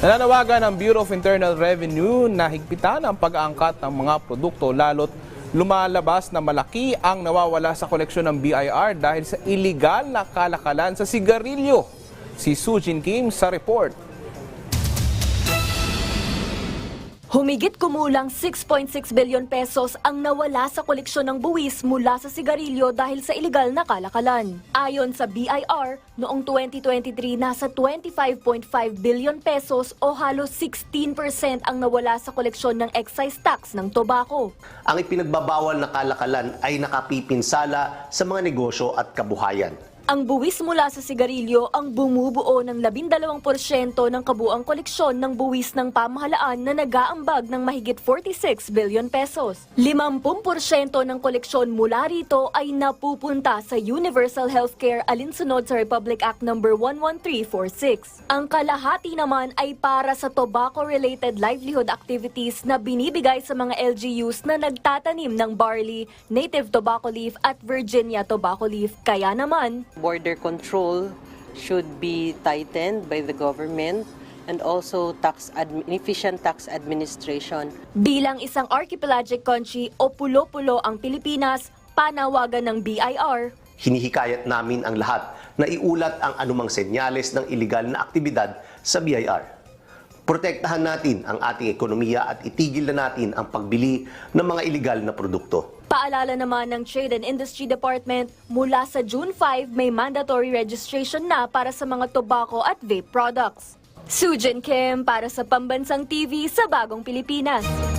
Nananawagan ang Bureau of Internal Revenue na higpitan ang pag-aangkat ng mga produkto lalo't lumalabas na malaki ang nawawala sa koleksyon ng BIR dahil sa iligal na kalakalan sa sigarilyo. Si Sujin Kim sa report. Humigit kumulang 6.6 billion pesos ang nawala sa koleksyon ng buwis mula sa sigarilyo dahil sa iligal na kalakalan. Ayon sa BIR, noong 2023 nasa 25.5 billion pesos o halos 16% ang nawala sa koleksyon ng excise tax ng tobacco. Ang ipinagbabawal na kalakalan ay nakapipinsala sa mga negosyo at kabuhayan. Ang buwis mula sa sigarilyo ang bumubuo ng 12% ng kabuang koleksyon ng buwis ng pamahalaan na nag-aambag ng mahigit 46 billion pesos. 50% ng koleksyon mula rito ay napupunta sa Universal Healthcare alinsunod sa Republic Act No. 11346. Ang kalahati naman ay para sa tobacco-related livelihood activities na binibigay sa mga LGUs na nagtatanim ng barley, native tobacco leaf at Virginia tobacco leaf. Kaya naman, border control should be tightened by the government and also tax efficient tax administration. Bilang isang archipelagic country o pulo-pulo ang Pilipinas, panawagan ng BIR, Hinihikayat namin ang lahat na iulat ang anumang senyales ng iligal na aktibidad sa BIR. Protektahan natin ang ating ekonomiya at itigil na natin ang pagbili ng mga iligal na produkto. Paalala naman ng Trade and Industry Department, mula sa June 5 may mandatory registration na para sa mga tobacco at vape products. Sujin Kim para sa Pambansang TV sa Bagong Pilipinas.